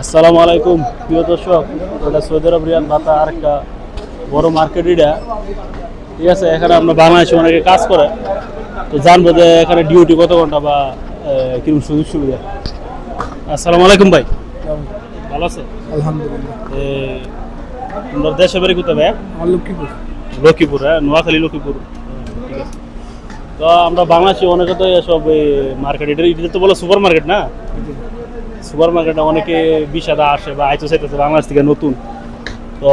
আসসালামু আলাইকুম প্রিয় দর্শক এটা সৌদি আরব রিয়ান ভাতা আর একটা বড় মার্কেট এটা ঠিক আছে এখানে আমরা বাংলাদেশে অনেকে কাজ করে তো জানব যে এখানে ডিউটি কত ঘণ্টা বা আহ, কীরকম সুযোগ সুবিধা আসসালামু আলাইকুম ভাই ভালো আছে আলহামদুলিল্লাহ এ, দেশে বাড়ি কোথায় ভাই আমার লক্ষ্মীপুর লক্ষ্মীপুর হ্যাঁ নোয়াখালী লক্ষ্মীপুর। ঠিক আছে। তো আমরা বাংলাদেশে অনেকে তো এসব মার্কেট এটা এটা তো বলে সুপার মার্কেট না? সুপার মার্কেটে অনেকে বিষাদা আসে বা আইতো চাইতেছে বাংলাদেশ থেকে নতুন। তো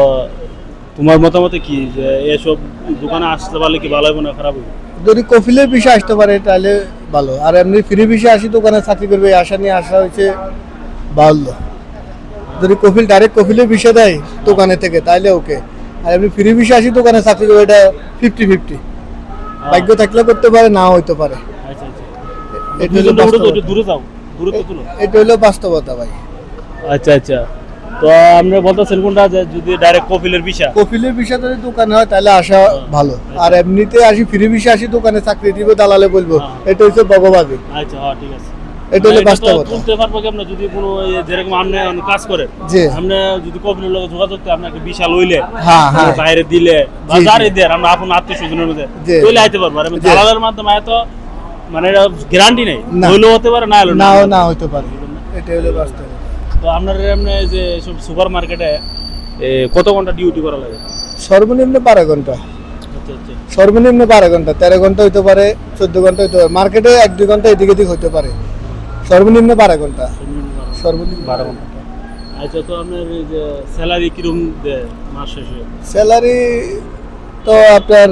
তোমার মতামতে কি যে এসব দোকানে আসতে পারলে কি ভালো হবে না খারাপ হবে? যদি কফিলের বিষয় আসতে পারে তাহলে ভালো। আর এমনি ফ্রি বিষয় আসি দোকানে চাকরি করবে, আশা নিয়ে আসা হয়েছে, ভালো। যদি কফিল ডাইরেক্ট কফিলের বিষয় দেয় দোকানে থেকে, তাহলে ওকে আর এমনি ফ্রি বিষয় আসি দোকানে চাকরি করবে এটা ফিফটি ফিফটি ভাগ্য থাকলে করতে পারে নাও হইতে পারে। আচ্ছা আচ্ছা। এটা হলো বাস্তবতা। দূরে যাও দূরে তো তুলো। এটা হলো বাস্তবতা ভাই। আচ্ছা আচ্ছা। তো আমরা বলতেছেন কোনটা যে যদি ডাইরেক্ট কপিলের বিষয় কফিলের বিষয় যদি দোকানে হয় তাহলে আসা ভালো। আর এমনিতে আসি ফ্রি বিষয় আসি দোকানে চাকরি দিব দালালে বলব। হ্যাঁ। এটা হচ্ছে বগবাদী আচ্ছা হ্যাঁ ঠিক আছে। এটা হলো না, তো বাস্তবতা। তুলতে পারব কেমন যদি কোনো যেরকম আপনি কাজ করেন জি। আপনি যদি লোক যোগাযোগ করে বিশাল হইলে হ্যাঁ হ্যাঁ। বাইরে দিলে বা জি, জি। যারে দেন আমরা আপন আত্মীয় স্বজনের মধ্যে। আইতে পারব। আর দালালের মাধ্যমে এত মানে গ্যারান্টি নেই। না। হইলেও হতে পারে না হইলেও না। না হইতে পারে। এটা হলো তো আপনার এমনি যে সব সুপার মার্কেটে কত ঘণ্টা ডিউটি করা লাগে? সর্বনিম্ন বারো ঘণ্টা। আচ্ছা আচ্ছা। সর্বনিম্ন বারো ঘণ্টা। তেরো ঘণ্টা হইতে পারে চোদ্দ ঘণ্টা হইতে পারে। মার্কেটে এক দুই ঘণ্টা এদিক এদিক হইতে পারে। সর্বনিম্ন বারো ঘণ্টা। সর্বনিম্ন বারো ঘণ্টা। আচ্ছা তো আপনার স্যালারি কীরকম দেয় মাস শেষে? স্যালারি তো আপনার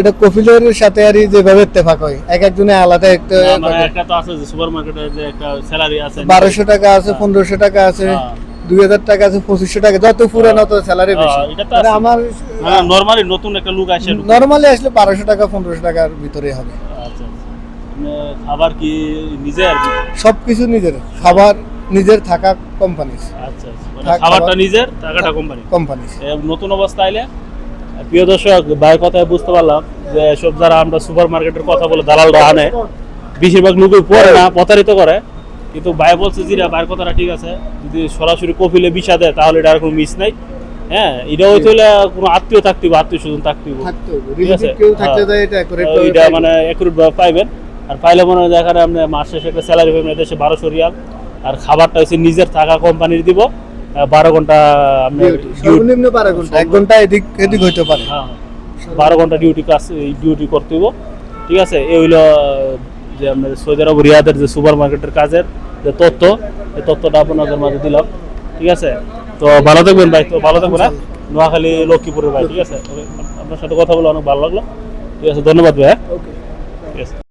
এটা কফিলের সাথে আর যেভাবে ইত্তেফাক হয় এক একজনে আলাদা একটা মানে একটা তো আছে যে সুপার মার্কেটে যে একটা স্যালারি আছে। বারোশো টাকা আছে পনেরোশো টাকা আছে হ্যাঁ। দুই হাজার টাকা আছে পঁচিশশো টাকা যত পুরানো তত স্যালারি বেশি। হ্যাঁ, এটা মানে আমার নরমালি নতুন একটা লুক আসে। নর্মালি আসলে বারোশো টাকা পনেরোশো টাকার ভিতরে হবে। মানে খাবার কি নিজে আর কি? সবকিছু নিজের। খাবার নিজের থাকা কোম্পানির আচ্ছা আচ্ছা। মানে খাবারটা নিজের টাকাটা কোম্পানি কোম্পানি নতুন অবস্থা আইলে প্রিয় দর্শক ভাইয়ের কথায় বুঝতে পারলাম যে সব যারা আমরা সুপার মার্কেটের কথা বলে দালালরা আনে বেশিরভাগ লোকে পড়ে না প্রতারিত করে। কিন্তু ভাই বলছে যে ভাইয়ের কথাটা ঠিক আছে। যদি সরাসরি কপিলে বিষা দেয় তাহলে এটা আর কোনো মিস নাই। হ্যাঁ এটা হইতে হলে কোনো আত্মীয় থাকতে হবে আত্মীয় স্বজন থাকতে হবে ঠিক আছে? হ্যাঁ। এটা পাইবে। মানে একুরেট ভাবে পাইবেন। আর পাইলে মনে হয় এখানে আপনি মাস শেষে একটা স্যালারি পাবেন দেশে বারোশো রিয়াল। আর খাবারটা হচ্ছে নিজের থাকা কোম্পানির দিব বারো ঘণ্টা আপনি সর্বনিম্ন বারো ঘণ্টা। এক ঘণ্টা এদিক এদিক হইতে পারে। হ্যাঁ বারো ঘণ্টা ডিউটি কাজ ডিউটি করতে হইব। ঠিক আছে? এই হইল যে আপনার সৌদি আরব রিয়াদের যে সুপার মার্কেটের কাজের যে তথ্য এই তথ্যটা আপনাদের মাঝে দিলাম। ঠিক আছে? তো ভালো থাকবেন ভাই। তো ভালো থাকবেন হ্যাঁ? নোয়াখালী লক্ষ্মীপুরের ভাই ঠিক আছে? আপনার সাথে কথা বলে অনেক ভালো লাগল। ঠিক আছে ধন্যবাদ ভাই হ্যাঁ? ওকে ঠিক আছে।